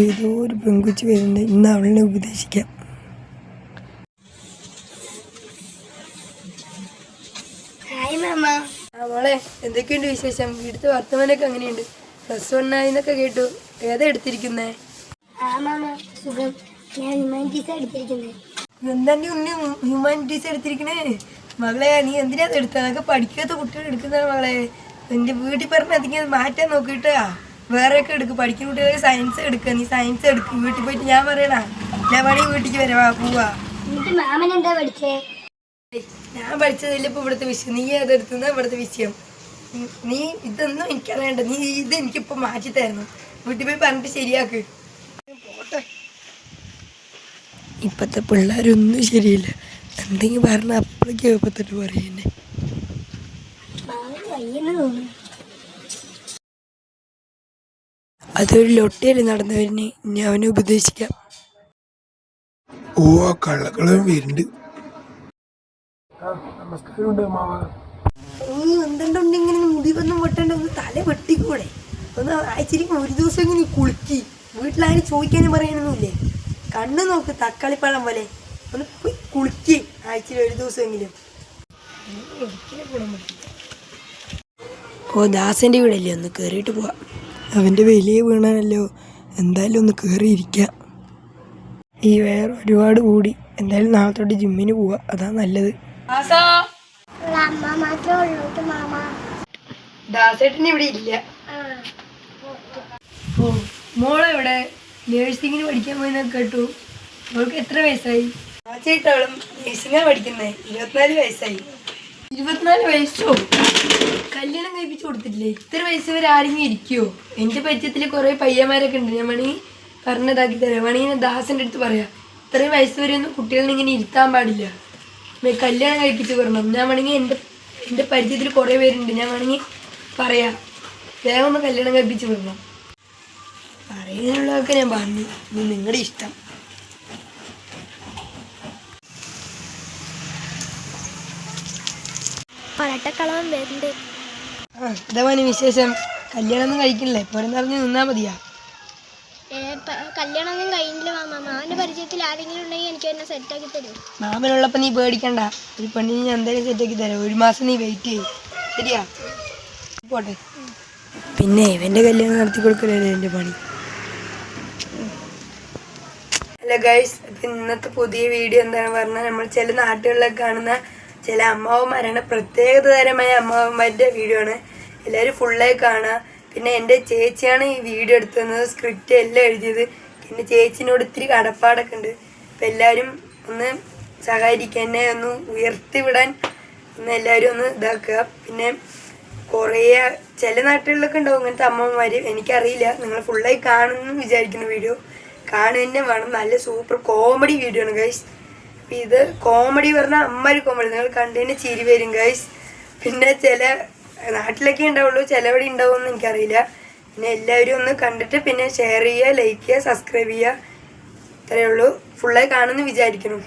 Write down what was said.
ഏതോ ഒരു പെൺകുച്ചി വരുന്നുണ്ട്. ഇന്ന് അവളിനെ ഉപദേശിക്കാം. മോളെ എന്തൊക്കെയുണ്ട് വിശേഷം? ഇവിടുത്തെ വർത്തമാനൊക്കെ അങ്ങനെയുണ്ട് പ്ലസ് വൺ ആയിന്നൊക്കെ കേട്ടു. ഏതാ എടുത്തിരിക്കുന്നേ? ആ മാമ ഞാൻ ഹ്യൂമാനിറ്റീസ് എടുത്തിരിക്കുന്നത് എന്താണ്ടി ഉണ്ണി ഹ്യൂമാനിറ്റീസ് എടുത്തിരിക്കണേ? മകളെ നീ എന്തിനാ അത് എടുത്തത് അതൊക്കെ പഠിക്കാത്ത കുട്ടികൾ എടുക്കുന്നതാണ് മകളെ. എന്റെ വീട്ടിൽ പറഞ്ഞ അതിങ്ങനെ മാറ്റാൻ നോക്കിയിട്ടാ. വേറെയൊക്കെ എടുക്കും. പഠിക്കുന്ന കുട്ടികൾ സയൻസ് എടുക്കുക നീ സയൻസ് എടുക്കും. വീട്ടിൽ പോയിട്ട് ഞാൻ പറയണ ഞാൻ വേണമെങ്കിൽ വീട്ടിലേക്ക് വരവാ പോവാ. എന്നിട്ട് മാമൻ എന്താ പഠിച്ചേ? ഏയ്, ഞാൻ പഠിച്ചതില്ല ഇപ്പൊ ഇവിടുത്തെ വിഷയം. നീ അതെടുത്തുന്ന ഇവിടുത്തെ വിഷയം. നീ ഇതൊന്നും എനിക്കറിയണ്ട നീ ഇത് എനിക്കിപ്പോ മാറ്റി തരണം. വീട്ടിൽ പോയി പറഞ്ഞിട്ട് ശരിയാക്ക്. പോട്ടെ. ഇപ്പത്തെ പിള്ളേരൊന്നും ശരിയില്ല. എന്തെങ്കിലും പറഞ്ഞ അപ്പോഴേക്കും ഇപ്പത്തിട്ട് പറയുന്നേ. തോന്നുന്നു. അതൊരു ലൊട്ടയിൽ നടന്നവരിനെ ഞാൻ അവനെ ഉപദേശിക്കാം. ഓ ആ കള്ളക്കളം വരുന്നുണ്ട്. നീ എന്തുകൊണ്ട് ഇങ്ങനെ മുടി വന്നും വെട്ടണ്ട ഒന്ന് തല വെട്ടിക്കൂടെ? ഒന്ന് ആഴ്ചയിലേക്ക് ഒരു ദിവസം ഇങ്ങനെ കുളിക്കി. വീട്ടിലാരും ചോദിക്കാനും പറയാനൊന്നുമില്ലേ? കണ്ണു നോക്ക് തക്കാളിപ്പഴം പോലെ. ഒന്ന് പോയി കുളിക്ക് ആഴ്ചയിൽ ഒരു ദിവസമെങ്കിലും. ഓ ദാസന്റെ വീടല്ലേ? ഒന്ന് കയറിയിട്ട് പോവാം. അവന്റെ വലിയ വീണാണല്ലോ. എന്തായാലും ഒന്ന് കയറിയിരിക്കാം ഈ വേറെ ഒരുപാട് കൂടി. എന്തായാലും നാളെ തൊട്ട് ജിമ്മിന് പോവാ. അതാ നല്ലത്. ദാസേട്ടൻ ഇവിടെ ഇല്ല. ആ. ഓ നേഴ്സിങ്ങിന് പഠിക്കാൻ പോയി കേട്ടു. അവൾക്ക് എത്ര വയസ്സായി? ചേട്ടവളും നേഴ്സിംഗാണ് പഠിക്കുന്നത് ഇരുപത്തിനാല് വയസ്സായി. ഇരുപത്തിനാല് വയസ്സോ? കല്യാണം കഴിപ്പിച്ചു കൊടുത്തിട്ടില്ലേ? ഇത്ര വയസ്സ് വരെ ആരെങ്കിലും ഇരിക്കുവോ? എന്റെ പരിചയത്തിൽ കുറേ പയ്യന്മാരൊക്കെ ഉണ്ട്. ഞാൻ വേണമെങ്കിൽ പറഞ്ഞതാക്കി തരാം. വേണമെങ്കിൽ ദാസന്റെ അടുത്ത് പറയാം. ഇത്രയും വയസ്സ് വരെ ഒന്നും കുട്ടികളെ ഇങ്ങനെ ഇരുത്താൻ പാടില്ല. കല്യാണം കഴിപ്പിച്ച് വരണം ഞാൻ വേണമെങ്കിൽ എന്റെ എന്റെ പരിചയത്തിൽ കുറേ പേരുണ്ട്. ഞാൻ വേണമെങ്കിൽ പറയാം. വേഗം ഒന്ന് കല്യാണം കഴിപ്പിച്ച് പറഞ്ഞു പറയാനുള്ളതൊക്കെ ഞാൻ പറഞ്ഞു. നിങ്ങളുടെ ഇഷ്ടം. പരട്ടക്കളം വരുന്നുണ്ട്. എന്താ മോനെ വിശേഷം? കല്യാണം ഒന്നും കഴിക്കണില്ലേ പോരെന്നറിഞ്ഞ് നിന്നാ മതിയാ. കല്യാണമൊന്നും കഴിഞ്ഞില്ല മാമ. മാമന്റെ പരിചയത്തിൽ ആരെങ്കിലും ഉണ്ടെങ്കിൽ എനിക്ക് തന്നെ സെറ്റ് ആക്കി തരും. മാമനുള്ളപ്പോ നീ പേടിക്കണ്ട. ഒരു പെണ്ണിന് ഞാൻ എന്തായാലും സെറ്റാക്കി തരാം. ഒരു മാസം നീ വെയിറ്റ് ചെയ്യും. ശരിയാ? പോട്ടെ. പിന്നെ ഇവന്റെ കല്യാണം നടത്തി കൊടുക്കലല്ലേ എന്റെ പണി? ഹലോ ഗൈസ് ഇന്നത്തെ പുതിയ വീഡിയോ എന്താണ് പറഞ്ഞാൽ നമ്മൾ ചില നാട്ടുകളിലൊക്കെ കാണുന്ന ചില അമ്മാവന്മാരാണ്. പ്രത്യേകത തരമായ അമ്മാവന്മാരുടെ വീഡിയോ ആണ്. എല്ലാവരും ഫുള്ളായി കാണുക പിന്നെ എന്റെ ചേച്ചിയാണ് ഈ വീഡിയോ എടുത്തത്. സ്ക്രിപ്റ്റ് എല്ലാം എഴുതിയത്. പിന്നെ ചേച്ചിനോട് ഇത്തിരി കടപ്പാടൊക്കെ ഉണ്ട്. അപ്പം എല്ലാവരും ഒന്ന് സഹകരിക്കുക എന്നെ ഒന്ന് ഉയർത്തിവിടാൻ ഒന്ന് എല്ലാവരും ഒന്ന് ഇതാക്കുക. പിന്നെ കുറേ ചില നാട്ടുകളിലൊക്കെ ഉണ്ടാവും ഇങ്ങനത്തെ അമ്മമാർ എനിക്കറിയില്ല. നിങ്ങൾ ഫുള്ളായി കാണുമെന്ന് വിചാരിക്കുന്ന വീഡിയോ കാണുന്നതന്നെ വേണം. നല്ല സൂപ്പർ കോമഡി വീഡിയോ ആണ് ഗൈസ് ഇത് കോമഡി പറഞ്ഞാൽ അമ്മര് കോമഡി നിങ്ങൾ കണ്ടതിന് ചിരി വരും ഗൈസ് പിന്നെ ചില നാട്ടിലൊക്കെ ഉണ്ടാവുള്ളൂ ചിലവിടെ ഉണ്ടാവുമെന്ന് എനിക്കറിയില്ല. പിന്നെ എല്ലാവരും ഒന്ന് കണ്ടിട്ട് പിന്നെ ഷെയർ ചെയ്യുക ലൈക്ക് ചെയ്യുക സബ്സ്ക്രൈബ് ചെയ്യുക. ഇത്രയേ ഉള്ളൂ. ഫുള്ളായി കാണുമെന്ന് വിചാരിക്കണം